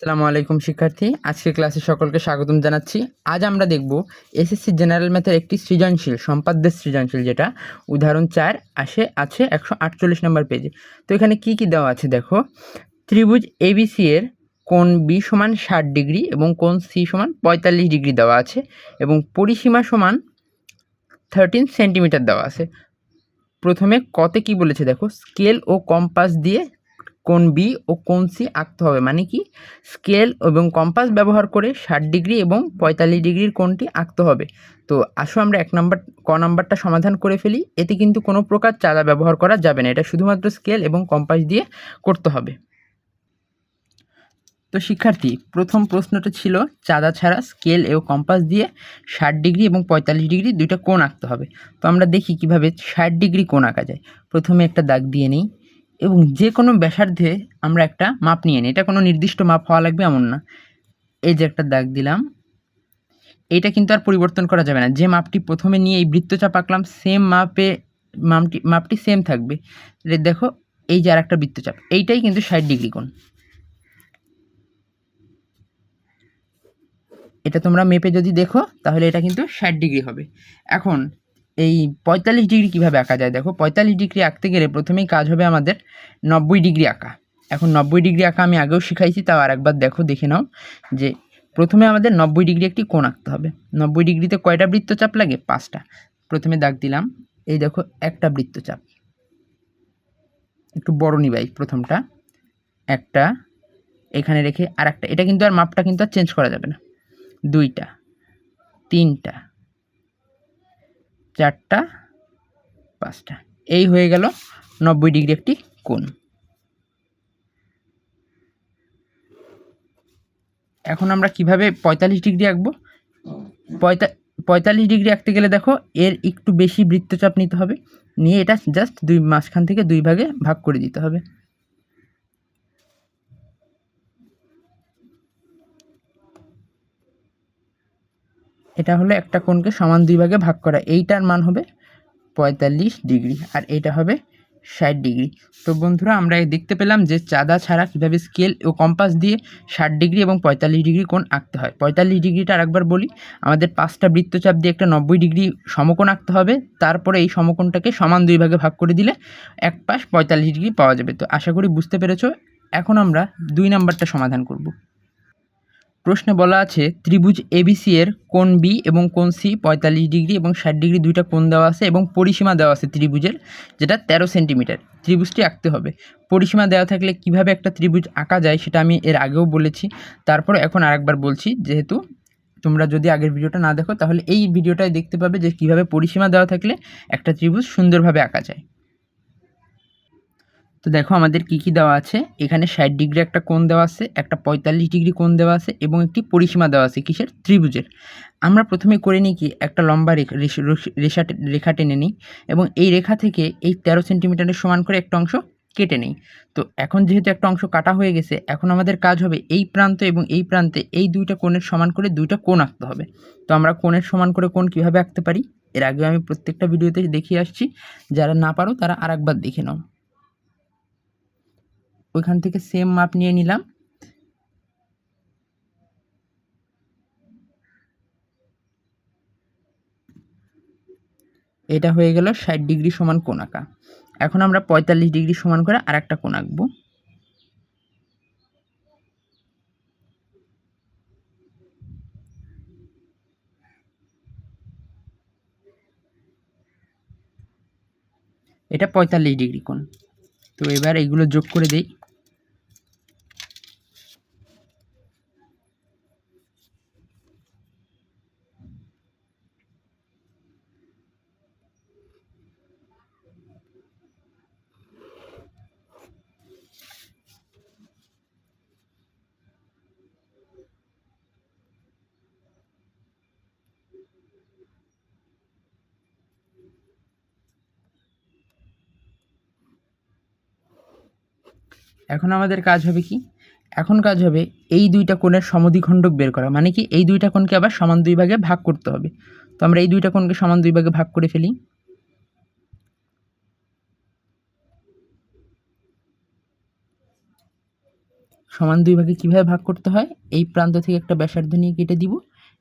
আসসালামু আলাইকুম, শিক্ষার্থী। আজকের ক্লাসে সকলকে স্বাগতম জানাচ্ছি। আজ আমরা দেখব এসএসসি জেনারেল ম্যাথের একটি সৃজনশীল, সম্পাদ্যের সৃজনশীল যেটা উদাহরণ চার আসে, আছে একশো আটচল্লিশ নম্বর পেজে তো এখানে কি কি দেওয়া আছে দেখো? ত্রিভুজ এবিসি এর কোণ বি সমান ষাট ডিগ্রি এবং কোণ সি সমান পঁয়তাল্লিশ ডিগ্রি দেওয়া আছে এবং পরিসীমা সমান থার্টিন সেন্টিমিটার দেওয়া আছে। প্রথমে কতে কি বলেছে দেখো? স্কেল ও কম্পাস দিয়ে কোণ বি ও কোণ সি আঁকতে হবে? মানে কি? স্কেল এবং কম্পাস ব্যবহার করে ষাট ডিগ্রি এবং পঁয়তাল্লিশ ডিগ্রির কোণটি আঁকতে হবে। তো আসো আমরা এক নম্বর, ক নাম্বারটা সমাধান করে ফেলি। এতে কিন্তু কোনো প্রকার চাঁদা ব্যবহার করা যাবে না। এটা শুধুমাত্র স্কেল এবং কম্পাস দিয়ে করতে হবে। তো শিক্ষার্থী, প্রথম প্রশ্নটা ছিল, চাঁদা ছাড়া স্কেল এবং কম্পাস দিয়ে ষাট ডিগ্রি এবং পঁয়তাল্লিশ ডিগ্রি দুইটা কোণ আঁকতে হবে। তো আমরা দেখি কীভাবে ষাট ডিগ্রি কোণ আঁকা যায়। প্রথমে একটা দাগ দিয়ে নিই। এবং যে কোনো ব্যাসার্ধে আমরা একটা মাপ নিয়ে নিই। এটা কোনো নির্দিষ্ট মাপ হওয়া লাগবে এমন না। এই যে একটা দাগ দিলাম, এইটা কিন্তু আর পরিবর্তন করা যাবে না। যে মাপটি প্রথমে নিয়ে এই বৃত্তচাপ আঁকলাম সেম মাপে মাপটি মাপটি সেম থাকবে। দেখো, এই যে আর একটা বৃত্তচাপ এইটাই কিন্তু ষাট ডিগ্রি কোণ। এটা তোমরা মেপে যদি দেখো, তাহলে এটা কিন্তু ষাট ডিগ্রি হবে। এখন এই পঁয়তাল্লিশ ডিগ্রি কীভাবে আঁকা যায়? দেখো, পঁয়তাল্লিশ ডিগ্রি আঁকতে গেলে প্রথমেই কাজ হবে আমাদের নব্বই ডিগ্রি আঁকা। এখন নব্বই ডিগ্রি আঁকা আমি আগেও শিখাইছি, তাও আর একবার দেখো, দেখে নাও যে প্রথমে আমাদের নব্বই ডিগ্রি একটি কোণ আঁকতে হবে। নব্বই ডিগ্রিতে কয়টা বৃত্তচাপ লাগে? পাঁচটা। প্রথমে দাগ দিলাম। এই দেখো, একটা বৃত্তচাপ। একটু বড় নিবাই প্রথমটা। একটা, এখানে রেখে আর একটা এটা কিন্তু আর মাপটা কিন্তু আর চেঞ্জ করা যাবে না। দুইটা, তিনটা চারটা, পাঁচটা। এই হয়ে গেল নব্বই ডিগ্রি একটি কোণ। এখন আমরা কীভাবে পঁয়তাল্লিশ ডিগ্রি আঁকবো? পঁয়তা, পঁয়তাল্লিশ ডিগ্রি আঁকতে গেলে দেখো এর একটু বেশি বৃত্তচাপ নিতে হবে। নিয়ে এটা জাস্ট দুই, মাঝখান থেকে দুই ভাগে ভাগ করে দিতে হবে। এটা হলো একটা কোণকে সমান দুই ভাগে ভাগ করা। এইটার মান হবে পঁয়তাল্লিশ ডিগ্রি আর এটা হবে ষাট ডিগ্রি। তো বন্ধুরা, আমরা দেখতে পেলাম যে চাঁদা ছাড়া কীভাবে স্কেল ও কম্পাস দিয়ে ষাট ডিগ্রি এবং পঁয়তাল্লিশ ডিগ্রি কোণ আঁকতে হয়। পঁয়তাল্লিশ ডিগ্রিটা আরেকবার বলি, আমাদের পাঁচটা বৃত্তচাপ দিয়ে একটা নব্বই ডিগ্রি সমকোণ আঁকতে হবে। তারপরে এই সমকোণটাকে সমান দুই ভাগে ভাগ করে দিলে এক পাশ পঁয়তাল্লিশ ডিগ্রি পাওয়া যাবে। তো আশা করি বুঝতে পেরেছ, এখন আমরা দুই নাম্বারটা সমাধান করব। প্রশ্নে বলা আছে, ত্রিভুজ এবিসি এর কোণ বি এবং কোণ সি পঁয়তাল্লিশ ডিগ্রি এবং ষাট ডিগ্রি দুইটা কোণ দেওয়া আছে এবং পরিসীমা দেওয়া আছে ত্রিভুজের, যেটা তেরো সেন্টিমিটার। ত্রিভুজটি আঁকতে হবে। পরিসীমা দেওয়া থাকলে কীভাবে একটা ত্রিভুজ আঁকা যায় সেটা আমি এর আগেও বলেছি। তারপর এখন আরেকবার বলছি, যেহেতু তোমরা যদি আগের ভিডিওটা না দেখো, তাহলে এই ভিডিওটায় দেখতে পাবে যে কীভাবে পরিসীমা দেওয়া থাকলে একটা ত্রিভুজ সুন্দরভাবে আঁকা যায়। তো দেখো আমাদের কি কি দেওয়া আছে? এখানে ষাট ডিগ্রি একটা কোণ দেওয়া আছে, একটা পঁয়তাল্লিশ ডিগ্রি কোণ দেওয়া আছে এবং একটি পরিসীমা দেওয়া আছে কিসের? ত্রিভুজের। আমরা প্রথমে করে নিই কি, একটা লম্বা রেখা রেখা টেনে নিই এবং এই রেখা থেকে এই তেরো সেন্টিমিটারের সমান করে একটা অংশ কেটে নেই। তো এখন যেহেতু একটা অংশ কাটা হয়ে গেছে, এখন আমাদের কাজ হবে এই প্রান্ত এবং এই প্রান্তে এই দুইটা কোণের সমান করে দুইটা কোণ আঁকতে হবে। তো আমরা কোণের সমান করে কোণ কীভাবে আঁকতে পারি? এর আগে আমি প্রত্যেকটা ভিডিওতে দেখিয়ে আসছি, যারা না পারো তারা আরেকবার দেখে নাও। ওইখান থেকে সেম মাপ নিয়ে নিলাম। এটা হয়ে গেল ষাট ডিগ্রি সমান কোণ আঁকা এখন আমরা পঁয়তাল্লিশ ডিগ্রি সমান করে আর একটা কোণ আঁকবো। এটা পঁয়তাল্লিশ ডিগ্রি কোণ। তো এবার এগুলো যোগ করে দেই। এখন আমাদের কাজ হবে কি? এখন কাজ হবে এই দুইটা কোণের সমদ্বিখণ্ডক বের করা। মানে কি? এই দুইটা কোণকে আবার সমান দুই ভাগে ভাগ করতে হবে। তো আমরা এই দুইটা কোণকে সমান দুই ভাগে ভাগ করে ফেলি। সমান দুই ভাগে কীভাবে ভাগ করতে হয়? এই প্রান্ত থেকে একটা ব্যাসার্ধ নিয়ে কেটে দিব।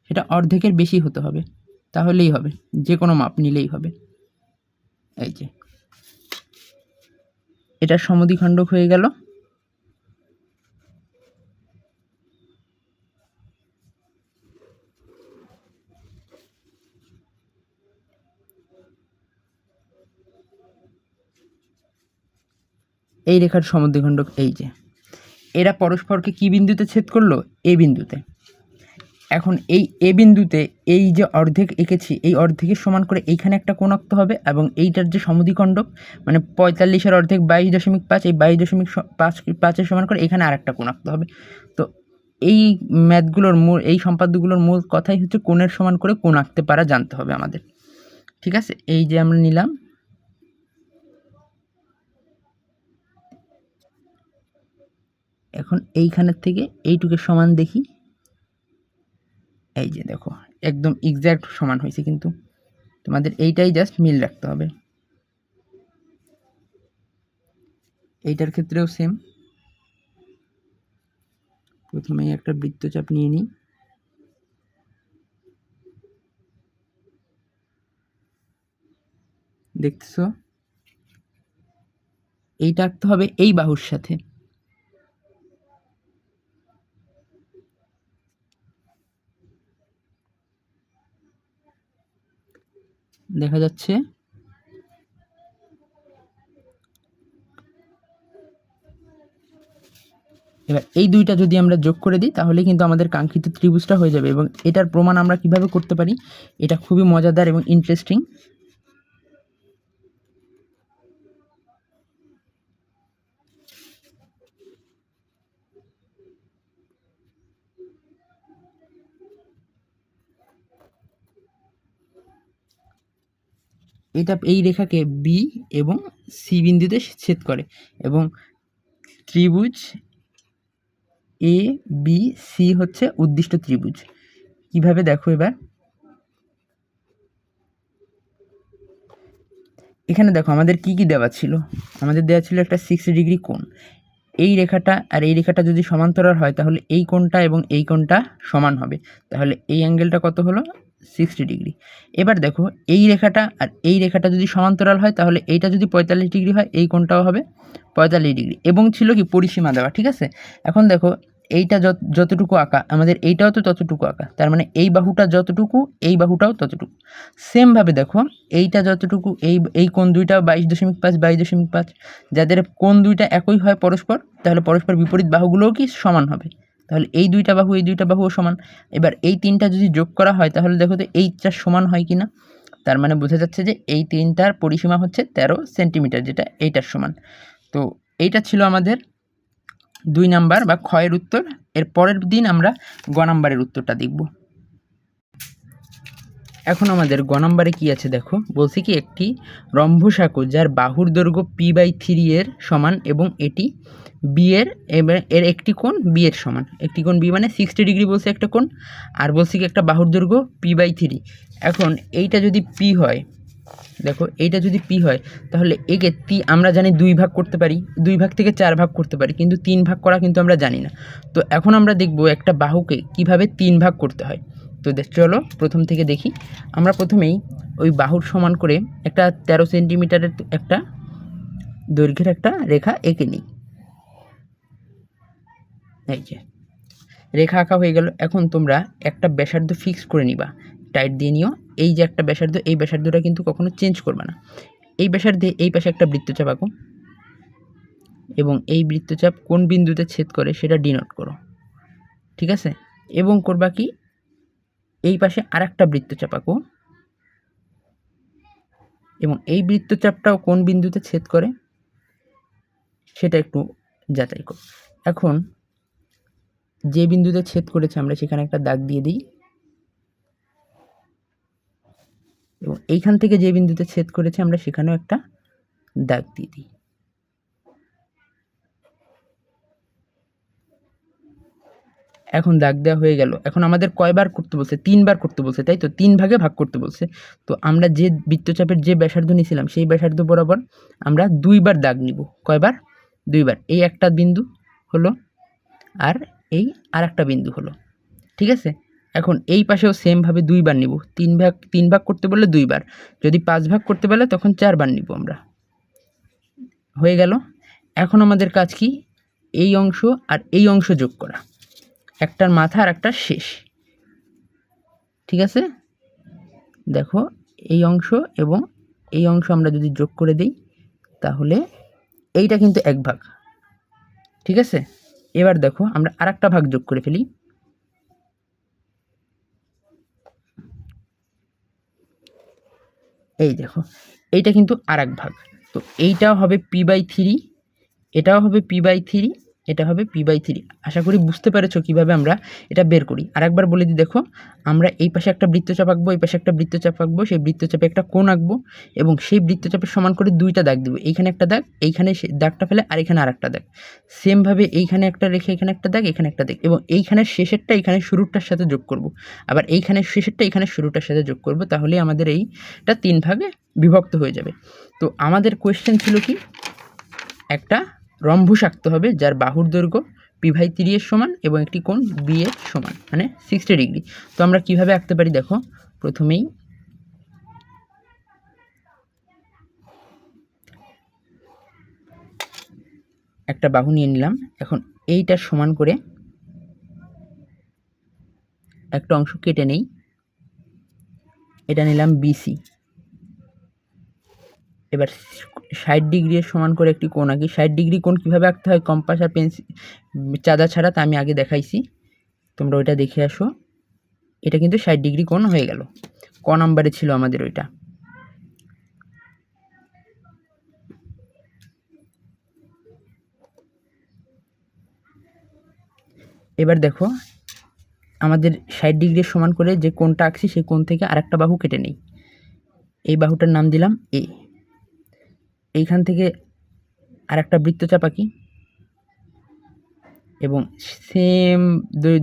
সেটা অর্ধেকের বেশি হতে হবে। তাহলেই হবে। যে কোনো মাপ নিলেই হবে। এই যে। এটা সমদ্বিখণ্ডক হয়ে গেল। এই রেখার সমদ্বিখণ্ডক এই যে। এরা পরস্পরকে কি বিন্দুতে ছেদ করল? এ বিন্দুতে। এখন এই এ বিন্দুতে এই যে অর্ধেক এঁকেছি, এই অর্ধেকের সমান করে এইখানে একটা কোণ আঁকতে হবে এবং এইটার যে সমদ্বিখণ্ডক মানে পঁয়তাল্লিশের অর্ধেক বাইশ দশমিক পাঁচ, এই বাইশ দশমিক পাঁচ, পাঁচের সমান করে এখানে আরেকটা কোণ আঁকতে হবে। তো এই ম্যাথগুলোর মূল, এই সম্পাদ্যগুলোর মূল কথাই হচ্ছে কোণের সমান করে কোণ আঁকতে পারা জানতে হবে আমাদের। ঠিক আছে? এই যে আমরা নিলাম। এখন এইখানের থেকে এইটুকের সমান দেখি। এই যে দেখো, একদম এক্স্যাক্ট সমান হয়েছে কিন্তু। তোমাদের এইটাই জাস্ট মিল রাখতে হবে। এইটার ক্ষেত্রেও সেম প্রথমেই একটা বৃত্তচাপ নিয়ে নিই। দেখতেছো? এইটা আঁকতে হবে এই বাহুর সাথে। দেখা যাচ্ছে। এবার এই দুইটা যদি আমরা যোগ করে দিই, তাহলে কিন্তু আমাদের কাঙ্ক্ষিত ত্রিভুজটা হয়ে যাবে এবং এটার প্রমাণ আমরা কীভাবে করতে পারি, এটা খুবই মজাদার এবং ইন্টারেস্টিং এটা এই রেখাকে বি এবং সি বিন্দুতে ছেদ করে এবং ত্রিভুজ এ বি সি হচ্ছে উদ্দিষ্ট ত্রিভুজ। কীভাবে দেখো এবার? এখানে দেখো আমাদের কি কি দেওয়া ছিল? আমাদের দেওয়া ছিল একটা সিক্সটি ডিগ্রি কোণ। এই রেখাটা আর এই রেখাটা যদি সমান্তরাল হয়, তাহলে এই কোণটা এবং এই কোণটা সমান হবে। তাহলে এই অ্যাঙ্গেলটা কত হলো? সিক্সটি ডিগ্রি এবার দেখো, এই রেখাটা আর এই রেখাটা যদি সমান্তরাল হয়, তাহলে এইটা যদি পঁয়তাল্লিশ ডিগ্রি হয়, এই কোণটাও হবে পঁয়তাল্লিশ ডিগ্রি এবং ছিল কি পরিসীমা দেওয়া, ঠিক আছে? এখন দেখো, এইটা যত, যতটুকু আঁকা, আমাদের এইটাও তো ততটুকু আঁকা, তার মানে এই বাহুটা যতটুকু, এই বাহুটাও ততটুকু। সেমভাবে দেখো, এইটা যতটুকু, এই এই কোন দুইটা বাইশ দশমিক পাঁচ, বাইশ দশমিক পাঁচ, যাদের কোন দুইটা একই হয় পরস্পর, তাহলে পরস্পর বিপরীত বাহুগুলোও কি সমান হবে? তাহলে এই দুইটা বাহু, এই দুইটা বাহুও সমান। এবার এই তিনটা যদি যোগ করা হয়, তাহলে দেখো তো এইটা সমান হয় কি না তার মানে বোঝা যাচ্ছে যে এই তিনটার পরিসীমা হচ্ছে তেরো সেন্টিমিটার, যেটা এইটার সমান। তো এইটা ছিল আমাদের দুই নাম্বার বা ক্ষয়ের উত্তর। এর পরের দিন আমরা গ নাম্বারের উত্তরটা দেখব। এখন আমাদের গ নাম্বারে কী আছে দেখো? বলছি কি, একটি রম্ভসাকু যার বাহুর দৈর্ঘ্য পি বাই থ্রি এর সমান এবং এটি বি এর এর একটি কোণ বি এর সমান। একটি কোণ বি মানে সিক্সটি ডিগ্রি বলছে একটা কোণ, আর বলছি কি একটা বাহুর দৈর্ঘ্য পি বাই থ্রি। এখন এইটা যদি পি হয়, দেখো এইটা যদি পি হয়, তাহলে একে তি আমরা জানি দুই ভাগ করতে পারি, দুই ভাগ থেকে চার ভাগ করতে পারি, কিন্তু তিন ভাগ করা কিন্তু আমরা জানি না। তো এখন আমরা দেখব একটা বাহুকে কীভাবে তিন ভাগ করতে হয়। তো চলো প্রথম থেকে দেখি। আমরা প্রথমেই ওই বাহুর সমান করে একটা তেরো সেন্টিমিটারের একটা দৈর্ঘ্যের একটা রেখা এঁকে নিই। এই যে, রেখা আঁকা হয়ে গেল। এখন তোমরা একটা ব্যাসার্ধ ফিক্স করে নিবা। টাইট দিয়ে নিও। এই যে একটা ব্যাসার্ধ, এই ব্যাসার্ধটা কিন্তু কখনো চেঞ্জ করবে না। এই ব্যাসার্ধে এই পাশে একটা বৃত্তচাপ আঁকো এবং এই বৃত্তচাপ কোন বিন্দুতে ছেদ করে সেটা ডিনোট করো। ঠিক আছে? এবং করবা কি? এই পাশে আরেকটা বৃত্তচাপ আঁকো। এবং এই বৃত্তচাপটাও কোন বিন্দুতে ছেদ করে? সেটা একটু যাচাই করো। এখন যে বিন্দুতে ছেদ করেছে আমরা সেখানে একটা দাগ দিয়ে দিই। এবং এইখান থেকে যে বিন্দুতে ছেদ করেছে আমরা সেখানেও একটা দাগ দিয়ে দিই। এখন দাগ দেওয়া হয়ে গেল। এখন আমাদের কয়বার করতে বলছে? তিনবার করতে বলছে, তাই তো? তিন ভাগে ভাগ করতে বলছে। তো আমরা যে বৃত্তচাপের যে ব্যাসার্ধ নিয়েছিলাম, সেই ব্যাসার্ধ বরাবর আমরা দুইবার দাগ নিব। কয়বার? দুইবার। এই একটা বিন্দু হলো আর এই আর একটা বিন্দু হলো। ঠিক আছে? এখন এই পাশেও সেমভাবে দুইবার নিব। তিন ভাগ তিন ভাগ করতে বললে দুইবার। যদি পাঁচ ভাগ করতে বলে, তখন চারবার নিব আমরা। হয়ে গেল? এখন আমাদের কাজ কি? এই অংশ আর এই অংশ যোগ করা। একটার মাথা আর একটার শেষ। ঠিক আছে? দেখো, এই অংশ এবং এই অংশ আমরা যদি যোগ করে দিই, তাহলে এইটা কিন্তু এক ভাগ। ঠিক আছে? এবার দেখো, আমরা আর ভাগ যোগ করে ফেলি। এই দেখো, এইটা কিন্তু আর ভাগ। তো এইটাও হবে পি বাই থ্রি, এটাও হবে পি বাই থ্রি এটা হবে পি বাই থ্রি আশা করি বুঝতে পেরেছ কীভাবে আমরা এটা বের করি। আর একবার বলে দিই, দেখো, আমরা এই পাশে একটা বৃত্তচাপ আঁকবো, এই পাশে একটা বৃত্তচাপ আঁকবো, সেই বৃত্তচাপে একটা কোণ আঁকবো এবং সেই বৃত্তচাপের সমান করে দুইটা দাগ দেবো। এইখানে একটা দাগ, এইখানে সে দাগটা ফেলে আর এখানে আর একটা দাগ সেমভাবে এইখানে একটা রেখে এখানে একটা দাগ, এখানে একটা দাগ এবং এইখানের শেষেরটা এখানে শুরুটার সাথে যোগ করব। আবার এইখানের শেষেরটা এখানে শুরুটার সাথে যোগ করব, তাহলে আমাদের এইটা তিন ভাগে বিভক্ত হয়ে যাবে। তো আমাদের কোয়েশ্চেন ছিল কি? একটা রম্বুস আঁকতে হবে, যার বাহুর দৈর্ঘ্য পি ভাই তিরিয়ের সমান এবং একটি কোণ বি এর সমান মানে সিক্সটি ডিগ্রি। তো আমরা কীভাবে আঁকতে পারি দেখো, প্রথমেই একটা বাহু নিয়ে নিলাম। এখন এইটার সমান করে একটা অংশ কেটে নেই। এটা নিলাম বিসি এবার ষাট ডিগ্রির সমান করে একটি কোণ আঁকি। ষাট ডিগ্রি কোণ কীভাবে আঁকতে হয়? কম্পাস আর পেন্সিল চাঁদা ছাড়া তা আমি আগে দেখাইছি। তোমরা ওইটা দেখে আসো। এটা কিন্তু ষাট ডিগ্রি কোণ হয়ে গেল। ক নাম্বারে ছিল আমাদের ওইটা। এবার দেখো, আমাদের ষাট ডিগ্রির সমান করে যে কোণটা আঁকছি সেই কোণ থেকে আরেকটা বাহু কেটে নেই। এই বাহুটার নাম দিলাম এ এইখান থেকে আর একটা বৃত্তচাপ আঁকি এবং সেম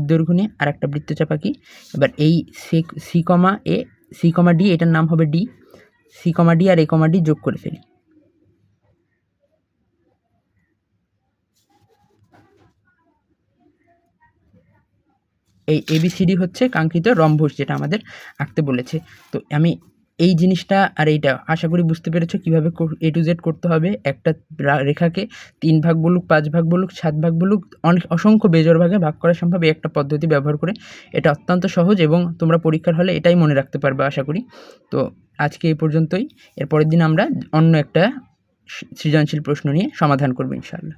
দৈর্ঘ্য নিয়ে আর একটা বৃত্তচাপ আঁকি এবার এই C comma A C comma D এটার নাম হবে ডি সি কমা ডি আর এ কমা ডি যোগ করে ফেলি। এই এবিসিডি হচ্ছে কাঙ্ক্ষিত রম্বস যেটা আমাদের আঁকতে বলেছে। তো আমি এই জিনিসটা আর এইটা, আশা করি বুঝতে পেরেছ কীভাবে এ টু জেড করতে হবে। একটা রেখাকে তিন ভাগ বলুক, পাঁচ ভাগ বলুক, সাত ভাগ বলুক, অনেক, অসংখ্য বেজর ভাগে ভাগ করা সম্ভব এই একটা পদ্ধতি ব্যবহার করে। এটা অত্যন্ত সহজ এবং তোমরা পরীক্ষার হলে এটাই মনে রাখতে পারবে, আশা করি। তো আজকে এই পর্যন্তই। এর পরের দিন আমরা অন্য একটা সৃজনশীল প্রশ্ন নিয়ে সমাধান করব, ইনশাআল্লাহ।